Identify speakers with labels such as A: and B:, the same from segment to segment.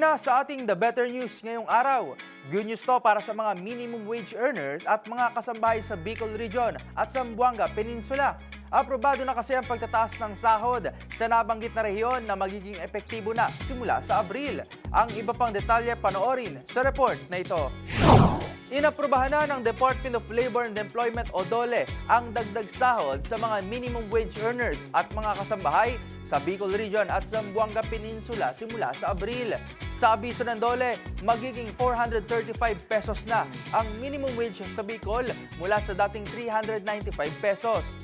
A: Una sa ating The Better News ngayong araw. Good news to para sa mga minimum wage earners at mga kasambahay sa Bicol Region at Zamboanga Peninsula. Aprobado na kasi ang pagtataas ng sahod sa nabanggit na rehiyon na magiging epektibo na simula sa Abril. Ang iba pang detalye panoorin sa report na ito. Inaprubahan na ng Department of Labor and Employment o DOLE ang dagdag sahod sa mga minimum wage earners at mga kasambahay sa Bicol Region at Zamboanga Peninsula simula sa Abril. Sa abiso ng DOLE, magiging 435 pesos na ang minimum wage sa Bicol mula sa dating 395 pesos.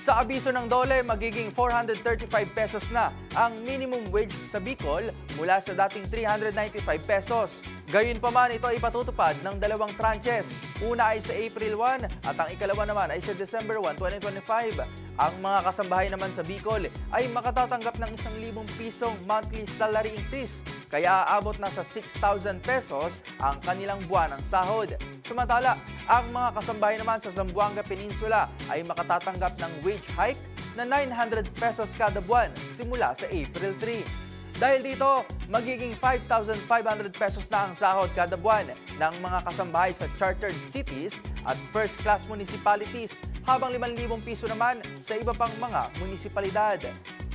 A: Sa abiso ng DOLE, magiging 435 pesos na ang minimum wage sa Bicol mula sa dating 395 pesos. Gayunpaman, ito ay patutupad ng dalawang tranches. Una ay sa April 1 at ang ikalawa naman ay sa December 1, 2025. Ang mga kasambahay naman sa Bicol ay makatatanggap ng 1,000 pisong monthly salary increase kaya aabot na sa 6,000 pesos ang kanilang buwan ng sahod. Samantala, ang mga kasambahay naman sa Zamboanga Peninsula ay makatatanggap ng wage hike na 900 pesos kada buwan simula sa April 3. Dahil dito, magiging 5,500 pesos na ang sahod kada buwan ng mga kasambahay sa chartered cities at first-class municipalities, habang 5,000 piso naman sa iba pang mga munisipalidad.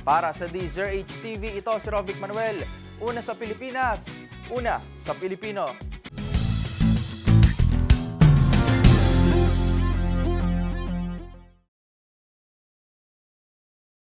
A: Para sa DZRH TV, ito si Rovic Manuel. Una sa Pilipinas, una sa Pilipino.